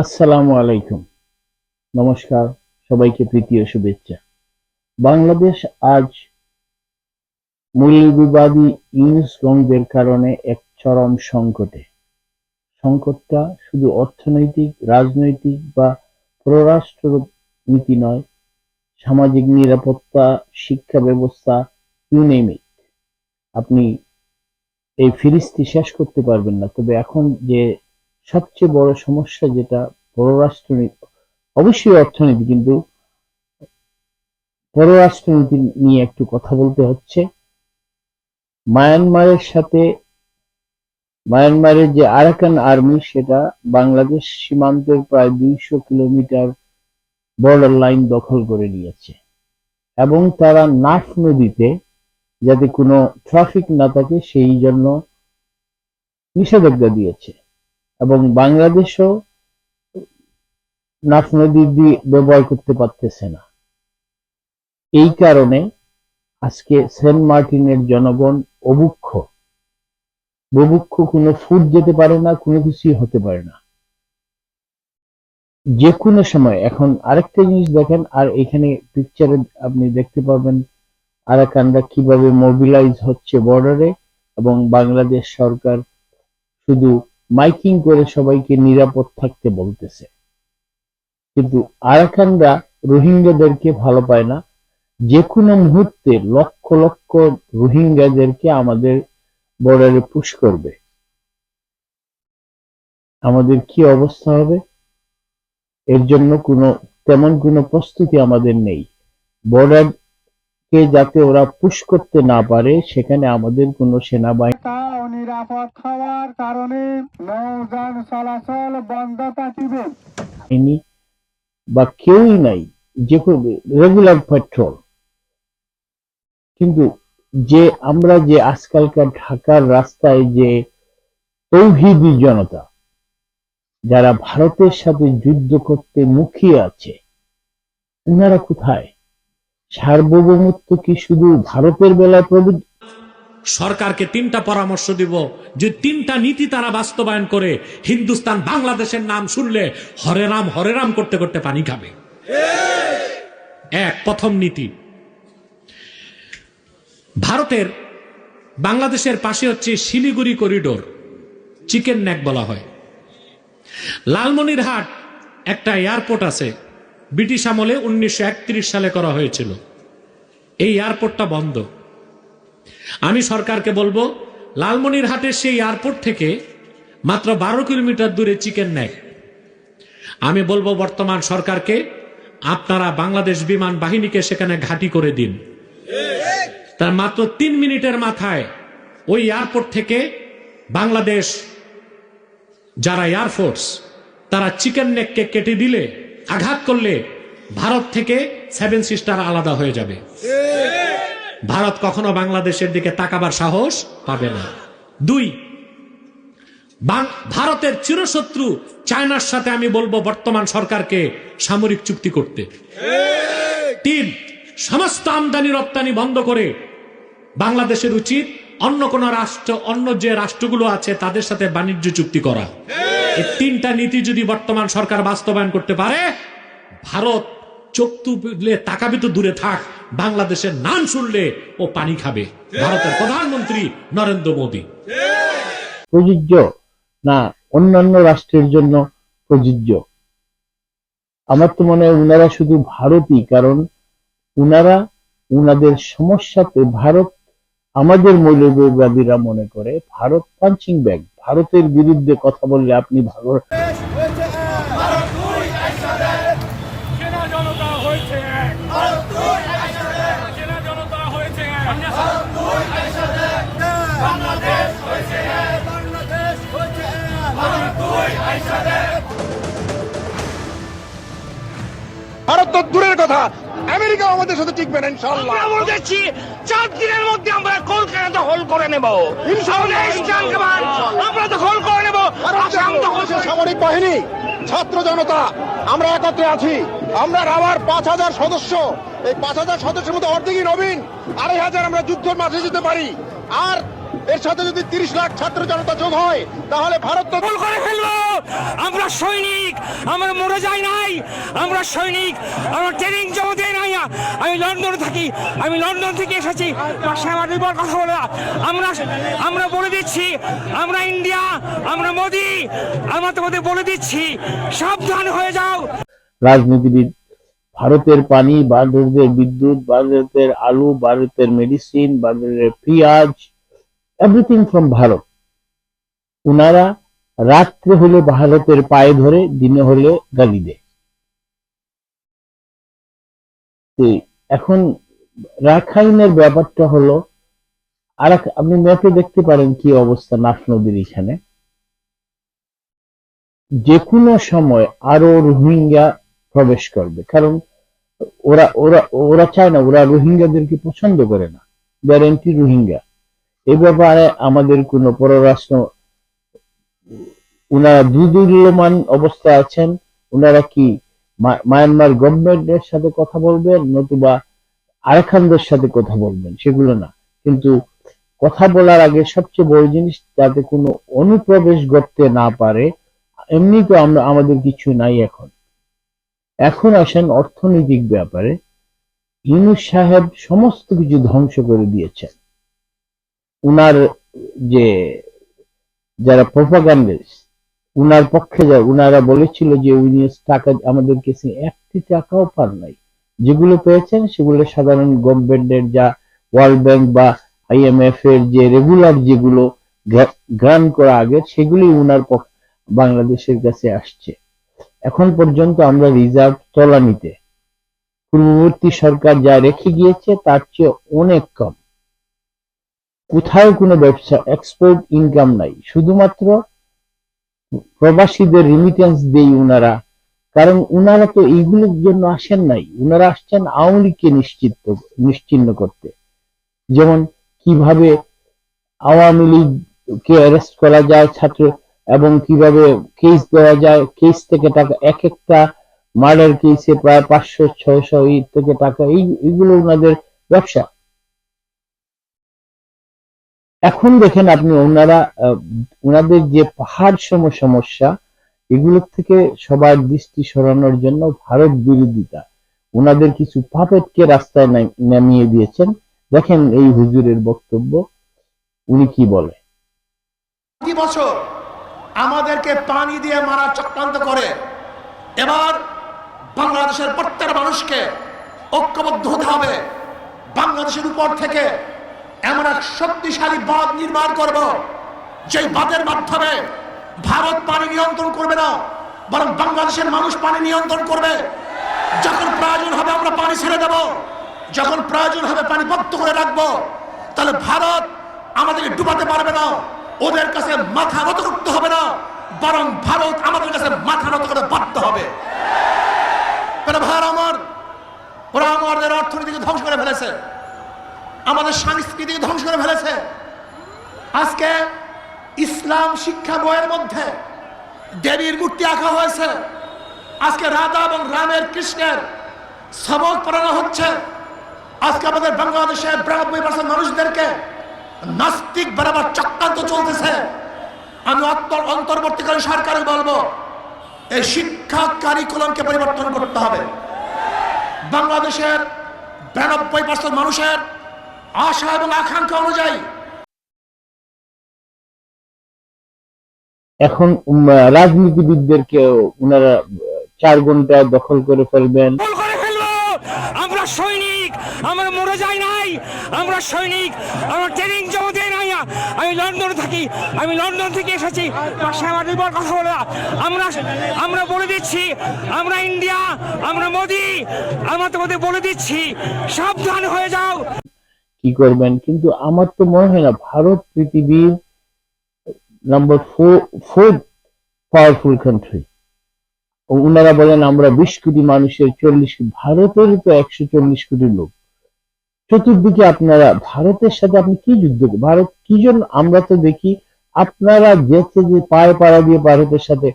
আসসালামু আলাইকুম। নমস্কার, সবাইকে প্রীতি ও শুভেচ্ছা। বাংলাদেশ আজ মৌলবিবাদী ইউনুসগঞ্জের কারণে এক চরম সংকটে। সংকটটা শুধু অর্থনৈতিক, রাজনৈতিক বা পররাষ্ট্র নীতি নয়, সামাজিক নিরাপত্তা, শিক্ষা ব্যবস্থা ইউ নেম ইট আপনি এই ফিরিস্তি শেষ করতে পারবেন না। তবে এখন যে সবচেয়ে বড় সমস্যা যেটা পররাষ্ট্রনীতি, অবশ্যই অর্থনীতি, কিন্তু পররাষ্ট্রনীতি নিয়ে একটু কথা বলতে হচ্ছে। মায়ানমারের সাথে, মায়ানমারের যে আরাকান আর্মি, সেটা বাংলাদেশ সীমান্তের প্রায় দুইশো কিলোমিটার বর্ডার লাইন দখল করে নিয়েছে। এবং তারা নাফ নদীতে যাতে কোনো ট্রাফিক না থাকে, সেই জন্য নিষেধাজ্ঞা দিয়েছে। এবং বাংলাদেশও নাফ নদী দিয়ে ব্যবহার করতে পারতেছে না। এই কারণে আজকে সেন্ট মার্টিনের জনগণ অবুক্ষ। ববুক্ষ কোনো ফুড যেতে পারে না, কোনো কিছুই হতে পারে না। যে কোনো সময়, এখন আরেকটা জিনিস দেখেন, আর এখানে পিকচারে আপনি দেখতে পাবেন আরাকানরা কীভাবে মোবিলাইজ হচ্ছে বর্ডারে এবং বাংলাদেশ সরকার শুধু মাইকিং করে সবাইকে নিরাপদ থাকতে বলতেছে। কিন্তু আরাকানরা রোহিঙ্গাদেরকে ভালো পায় না। যে কোনো মুহূর্তে লক্ষ লক্ষ রোহিঙ্গাদেরকে আমাদের বর্ডারে পুশ করবে। আমাদের কি অবস্থা হবে? এর জন্য কোনো, তেমন কোনো প্রস্তুতি আমাদের নেই। বর্ডার কে যাতে ওরা পুশ করতে না পারে সেখানে আমাদের কোনো সেনাবাহিনী তা অনিরাপদ হওয়ার কারণে নৌযান চলাচল বন্ধ থাকিবে বা কেউই নাই যে রেগুলার পেট্রোল কিন্তু যে আমরা যে আজকালকার ঢাকার রাস্তায় যে তৌহিদি জনতা যারা ভারতের সাথে যুদ্ধ করতে মুখিয়ে আছে ওনারা কোথায়? সার্বভৌমত্ব কি শুধু ভারতের বেলায় প্রযোজ্য সরকারকে তিনটা পরামর্শ দিব যে তিনটা নীতি তারা বাস্তবায়ন করে হিন্দুস্তান বাংলাদেশের নাম শুনলে হরে রাম হরে রাম করতে করতে পানি খাবে। এক, প্রথম নীতি। ভারতের বাংলাদেশের পাশে হচ্ছে শিলিগুড়ি করিডোর, চিকেন নেক বলা হয়। লালমনিরহাট একটা এয়ারপোর্ট আছে ব্রিটিশ আমলে উনিশশো একত্রিশ সালে করা হয়েছিল। এই এয়ারপোর্টটা বন্ধ। আমি সরকারকে বলব লালমনির লালমনিরহাটের সেই এয়ারপোর্ট থেকে মাত্র বারো কিলোমিটার দূরে চিকেন নেক আমি বলব, বর্তমান সরকারকে আপনারা বাংলাদেশ বিমান বাহিনীকে সেখানে ঘাঁটি করে দিন। তার মাত্র তিন মিনিটের মাথায় ওই এয়ারপোর্ট থেকে বাংলাদেশ যারা এয়ারফোর্স তারা চিকেন নেককে কেটে দিলে আঘাত করলে ভারত থেকে সেভেন সিস্টার আলাদা হয়ে যাবে। ভারত কখনো বাংলাদেশের দিকে তাকাবার সাহস পাবে না। দুই ভারতের চিরশত্রু চায়নার সাথে আমি বলব বর্তমান সরকারকে সামরিক চুক্তি করতে। তিন, সমস্ত আমদানি রপ্তানি বন্ধ করে বাংলাদেশের উচিত অন্য কোন রাষ্ট্র অন্য যে রাষ্ট্রগুলো আছে তাদের সাথে বাণিজ্য চুক্তি করা। এই তিনটা নীতি যদি বর্তমান সরকার বাস্তবায়ন করতে পারে, ভারত চোখ তুলে তাকাবে তো দূরে থাক, বাংলাদেশের নাম শুনলে ও পানি খাবে। ভারতের প্রধানমন্ত্রী নরেন্দ্র মোদী। প্রযোজ্য না অন্যান্য রাষ্ট্রের জন্য প্রযোজ্য? আমার তো মনে হয় উনারা শুধু ভারতই, কারণ উনারা উনাদের সমস্যাতে ভারত আমাদের মৌলবাদীরা মনে করে, ভারত পাঞ্চিং ব্যাগ ভারতের বিরুদ্ধে কথা বললে আপনি ভালো ভারত তো দূরের কথা। আমেরিকা আমাদের সাথে টিকবে না ইনশাল্লাহ আমরা বলতেছি চার দিনের মধ্যে আমরা কলকাতা দখল করে নেব। ইনশাআল্লাহ, ইনশাআল্লাহ, আমরা দখল করে নেব। আসাম দখল সামরিক বাহিনী ছাত্র জনতা আমরা একত্রে আছি। আমরা রাবার পাঁচ হাজার সদস্য। এই পাঁচ হাজার সদস্যের মধ্যে অর্ধেকই নবীন আড়াই হাজার আমরা যুদ্ধের মাঠে যেতে পারি। আর এর সাথে যদি তিরিশ লাখ ছাত্র জনতা যোগ হয় তাহলে ভারত তো দখল করে ফেলব! আমরা সৈনিক আমরা মরে যাই নাই। আমরা সৈনিক আমরা ট্রেনিং জমা দেয় নাই। আমি লন্ডনে থাকি আমি লন্ডন থেকে এসেছি। পাশে আমার বিপদ কথা বলে আমরা আমরা বলে দিচ্ছি আমরা ইন্ডিয়া আমরা মোদি। আমরা তোমাদের বলে দিচ্ছি সাবধান হয়ে যাও। রাজনীতিবিদ ভারতের পানি ভারতের বিদ্যুৎ ভারতের আলু ভারতের মেডিসিন ভারতের পেঁয়াজ এভরিথিং ফ্রম ভারত উনারা রাত্রে হলে ভারতের পায়ে ধরে, দিনে হলে গালি দেয়। এখন রাখাইনের ব্যাপারটা হলো, আর আপনি ম্যাপে দেখতে পারেন কি অবস্থা নাফ নদীর এখানে। যে কোনো সময় আরও রোহিঙ্গা প্রবেশ করবে। কারণ ওরা ওরা ওরা চায় না, ওরা রোহিঙ্গাদেরকে পছন্দ করে না। গ্যারেন্টি রোহিঙ্গা। এই ব্যাপারে আমাদের কোনো পররাষ্ট্র উনারা দুদুল্যমান অবস্থায় আছেন, উনারা কি মায়ানমার গভর্নমেন্টের সাথে কথা বলবেন নতুবা আরাকানদের সাথে কথা বলবেন? সেগুলো না। কিন্তু কথা বলার আগে সবচেয়ে বড় জিনিস যাতে কোনো অনুপ্রবেশ করতে না পারে, এমনি তো আমরা, আমাদের কিছু নাই এখন। এখন আসেন অর্থনৈতিক ব্যাপারে। ইউনুস সাহেব সমস্ত কিছু ধ্বংস করে দিয়েছেন। উনার যে, যারা প্রপাগান্ডিস্ট উনার পক্ষে যায় উনারা বলেছিল যে উনি টাকা আমাদের কাছে একটি টাকাও পান নাই। যেগুলো পেয়েছেন, সেগুলো সাধারণ গভর্নমেন্টের যা ওয়ার্ল্ড ব্যাংক বা আইএমএফ এর যে রেগুলার যেগুলো গ্রান্ট করা আগে, সেগুলি উনার পক্ষ, বাংলাদেশের কাছে আসছে। এখন পর্যন্ত আমরা রিজার্ভ তলানিতে। পূর্ববর্তী সরকার যা রেখে গিয়েছে, তার চেয়ে অনেক কম। কোথাও কোনো ব্যবসা এক্সপোর্ট ইনকাম নাই। শুধুমাত্র প্রবাসীদের রিমিটেন্স দেই উনারা। কারণ উনারা তো এইগুলোর জন্য আসেন নাই। উনারা আসছেন আওয়ামী লীগকে নিশ্চিত নিশ্চিন্ন করতে। যেমন কীভাবে আওয়ামী লীগকে অ্যারেস্ট করা যায় ছাত্র, এবং কীভাবে কেস দেওয়া যায় কেস থেকে টাকা, এক একটা মার্ডার কেসে প্রায় পাঁচশো, ছয়শো থেকে টাকা, এই, এগুলো ওনাদের ব্যবসা। এখন দেখেন আপনি ওনারা ওনাদের যে পাহাড় সম সমস্যা, এগুলোর থেকে সবার দৃষ্টি সরানোর জন্য ভারত বিরোধিতা। ওনাদের কিছু পাপেটকে রাস্তায় নামিয়ে দিয়েছেন। দেখেন এই হুজুরের বক্তব্য, উনি কি বলে? বছর আমাদেরকে পানি দিয়ে মারা চক্রান্ত করে। এবার বাংলাদেশের প্রত্যেক মানুষকে ঐক্যবদ্ধ হতে হবে। বাংলাদেশের উপর থেকে এমন এক শক্তিশালী বাঁধ নির্মাণ করব, যেই বাঁধের মাধ্যমে ভারত পানি নিয়ন্ত্রণ করবে না, বরং বাংলাদেশের মানুষ পানি নিয়ন্ত্রণ করবে। যখন প্রয়োজন হবে আমরা পানি ছেড়ে দেব, যখন প্রয়োজন হবে পানি বদ্ধ করে রাখব, তাহলে ভারত আমাদেরকে ডুবাতে পারবে না, ওদের কাছে মাথা নত করতে হবে না, বরং ভারত আমাদের কাছে মাথা নত করে বাধ্য হবে। ভার আমার, ওরা আমাদের অর্থনীতিকে ধ্বংস করে ফেলেছে। আমাদের সংস্কৃতিকে ধ্বংস করে ফেলেছে। আজকে ইসলাম শিক্ষা বইয়ের মধ্যে দেবীর মূর্তি আঁকা হয়েছে। আজকে রাধা এবং রামের কৃষ্ণের সবক পড়ানো হচ্ছে। আজকে আমাদের বাংলাদেশের বিরানব্বই পার্সেন্ট মানুষদেরকে নাস্তিক বরাবর চক্রান্ত চলতেছে। আমি অন্তর অন্তর্বর্তীকালীন সরকারকে বলব, এই শিক্ষা কারিকুলামকে পরিবর্তন করতে হবে। বাংলাদেশের বিরানব্বই পার্সেন্ট মানুষের আশা এবং আকাঙ্ক্ষা অনুযায়ী। এখন উম, রাজনীতিবিদদেরকে উনারা চার ঘণ্টা দখল করে ফেলবেন। আমরা সৈনিক আমরা মরে যাই নাই। আমরা সৈনিক আমরা ট্রেনিং জমা দেয় নাই। আমি লন্ডনে থাকি আমি লন্ডন থেকে এসেছি। পাশে আমার বিপদ কথা বলে। আমরা আমরা বলে দিচ্ছি আমরা ইন্ডিয়া আমরা মোদি আমরা তোমাদের বলে দিচ্ছি সাবধান হয়ে যাও। কি করবেন? কিন্তু আমার তো মনে হয় না, ভারত পৃথিবীর নাম্বার ফোর পাওয়ারফুল কান্ট্রি ওনারা বলেন আমরা বিশ কোটি মানুষের চল্লিশ ভারতের তো একশো চল্লিশ কোটি লোক। চতুর্দিকে আপনারা, ভারতের সাথে আপনি কি যুদ্ধ ভারত কি জন্য, আমরা তো দেখি আপনারা যেতে যে পায়ে পাড়া দিয়ে ভারতের সাথে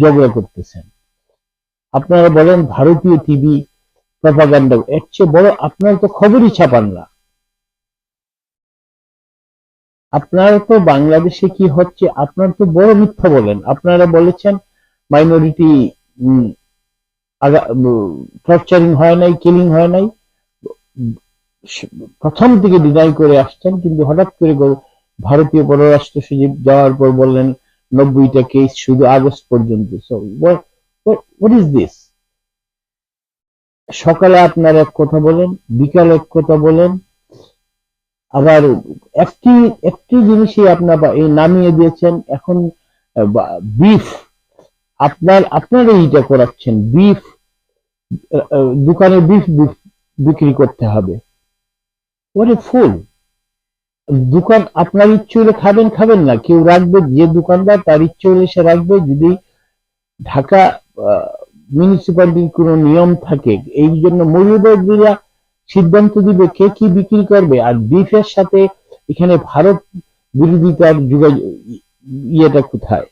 ঝগড়া করতেছেন। আপনারা বলেন ভারতীয় টিভি প্রপাগান্ডা এর চেয়ে বড় আপনারা তো খবরই ছাপান না। আপনারা তো বাংলাদেশে কি হচ্ছে, আপনারা তো বড় মিথ্যা বলেন। আপনারা বলেছেন মাইনরিটি টর্চারিং হয় নাই কিলিং হয় নাই। প্রথম থেকে ডিনাই করে আসছেন, কিন্তু হঠাৎ করে ভারতীয় পররাষ্ট্র সচিব যাওয়ার পর বললেন, নব্বইটা কেস শুধু আগস্ট পর্যন্ত। সো হোয়াট ইজ দিস সকালে আপনার এক কথা বলেন, বিকালে এক কথা বলেন। আবার একটি একটি জিনিসই আপনার এই নামিয়ে দিয়েছেন, এখন বিফ আপনার, আপনারা এইটা করাচ্ছেন। বিফ দোকানে বিফ বিক্রি করতে হবে। ওরে ফুল দোকান, আপনার ইচ্ছে হলে খাবেন খাবেন না। কেউ রাখবে, যে দোকানদার তার ইচ্ছে হলে সে রাখবে। যদি ঢাকা মিউনিসিপালিটির কোনো নিয়ম থাকে, এই জন্য মৌলবাদীরা সিদ্ধান্ত দিবে কে কি বিক্রি করবে। আর বিফের সাথে এখানে ভারত বিরোধিতার যোগাযোগ, ইয়েটা কোথায়?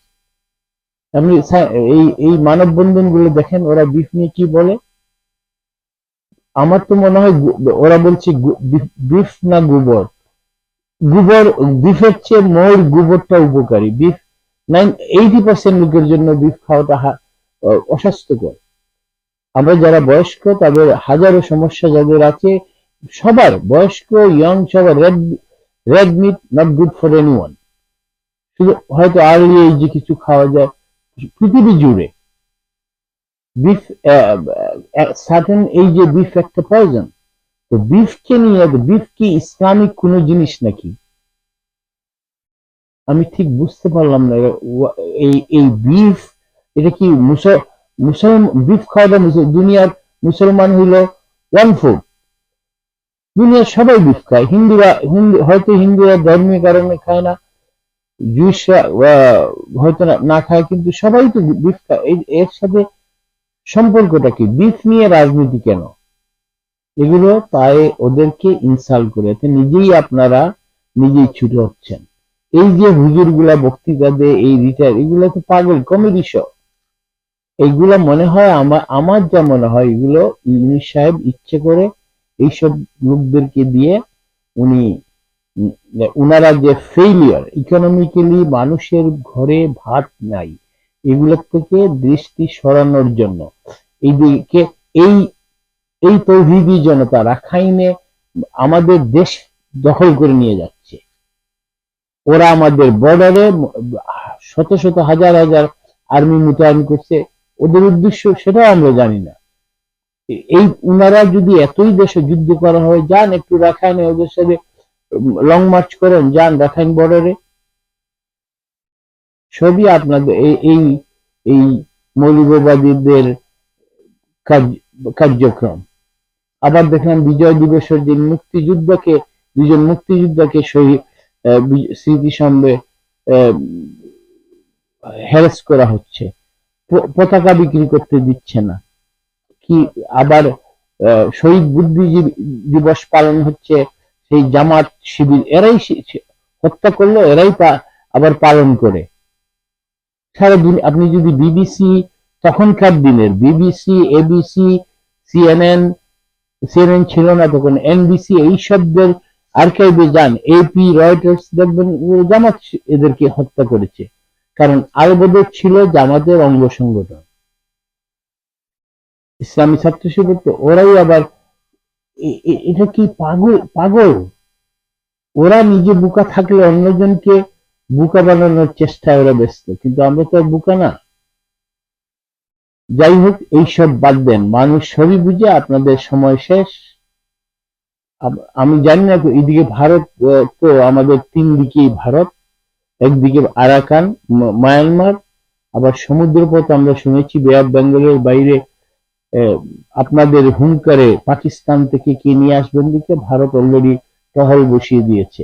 আপনি এই এই মানববন্ধনগুলো দেখেন, ওরা বিফ নিয়ে কি বলে? আমার তো মনে হয় ওরা বলছে বিফ- না গোবর? গোবর বিফের চেয়ে মোর গোবরটা উপকারী। বিফ নাইন এইটি পার্সেন্ট লোকের জন্য বিফ খাওয়াটা অস্বাস্থ্যকর। আমরা যারা বয়স্ক, তাদের হাজারো সমস্যা যাদের আছে, সবার বয়স্ক ইয়ং সবার red red meat not good for any শুধু হয়তো আর্লি এজে কিছু খাওয়া যায়, পৃথিবী জুড়ে। বিফ সার্টেন এই যে বিফ একটা পয়জন তো বিফকে নিয়ে বিফ কি ইসলামিক কোন জিনিস নাকি? আমি ঠিক বুঝতে পারলাম না, এই এই বিফ এটা কি মুসল মুসলমান বিফ খাওয়াটা মুসল- দুনিয়ার মুসলমান হইল ওয়ান ফুড দুনিয়ার সবাই বিফ খায়। হিন্দুরা, হিন্দু, হয়তো হিন্দুরা ধর্মীয় কারণে খায় না হয়তো না- খায়, কিন্তু সবাই তো বিফ খায়। এর সাথে সম্পর্কটা কি? বিফ নিয়ে রাজনীতি কেন? এগুলো তাই ওদেরকে ইনসাল্ট করে। এতে নিজেই আপনারা নিজেই ছুটে হচ্ছেন। এই যে হুজুরগুলা বক্তৃতা দেয়, এই রিটায়ার, এগুলো তো পাগল কমেডি শো এইগুলা মনে হয় আমার আমার যা মনে হয়, এগুলো ইউনিস সাহেব ইচ্ছে করে এইসব লোকদেরকে দিয়ে উনি উনারা যে ফেইলিয়ার ইকোনমিক্যালি মানুষের ঘরে ভাত নাই, এগুলোর থেকে দৃষ্টি সরানোর জন্য। এইদিকে এই এই তৌহিদি জনতা রাখাইনে আমাদের দেশ দখল করে নিয়ে যাচ্ছে। ওরা আমাদের বর্ডারে শত শত হাজার হাজার আর্মি মোতায়েন করছে। ওদের উদ্দেশ্য সেটাও আমরা জানি না। এই উনারা যদি এতই দেশে যুদ্ধ করা হয়, যান একটু রাখাইনে ওদের সাথে লং মার্চ করেন, যান রাখাইন বর্ডারে সবই আপনাদের এই এই কার্য- কার্যক্রম। আবার দেখলাম বিজয় দিবসের দিন মুক্তিযুদ্ধকে, দুজন মুক্তিযোদ্ধাকে শহীদ স্মৃতিসম্বে হ্যারাস করা হচ্ছে। পতাকা বিক্রি করতে দিচ্ছে না। কি আবার শহীদ বুদ্ধিজীবী দিবস পালন হচ্ছে, সেই জামাত শিবির, এরাই হত্যা করল, এরাই আবার পালন করে। আপনি যদি বিবিসি, তখনকার দিনের বিবিসি, এবিসি, সিএনএন সিএনএন ছিল না তখন, এনবিসি, এই শব্দের আর্কাইভে যান এপি রয়টার্স, দেখবেন, জামাত এদেরকে হত্যা করেছে। কারণ আলবদর ছিল জামাতের অঙ্গ সংগঠন। ইসলামী ছাত্র শিবির তো ওরাই আবার এটা কি পাগল পাগল? ওরা নিজে বুকা থাকলে অন্যজনকে বুকা বানানোর চেষ্টায় ওরা ব্যস্ত, কিন্তু আমরা তো বুকা না। যাই হোক, এইসব বাদ দেন। মানুষ সবই বুঝে, আপনাদের সময় শেষ। আমি জানি না তো এদিকে ভারত তো আমাদের তিন দিকেই ভারত। একদিকে আরাকান মায়ানমার, আবার সমুদ্রপথ আমরা শুনেছি বে বেঙ্গলের বাইরে আপনাদের হুঙ্কারে পাকিস্তান থেকে কে নিয়ে আসবেন দিকে ভারত অলরেডি টহল বসিয়ে দিয়েছে।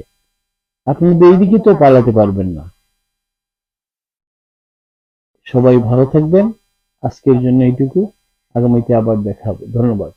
আপনাদের এইদিকে তো পালাতে পারবেন না। সবাই ভালো থাকবেন। আজকের জন্য এইটুকু। আগামীতে আবার দেখা হবে। ধন্যবাদ।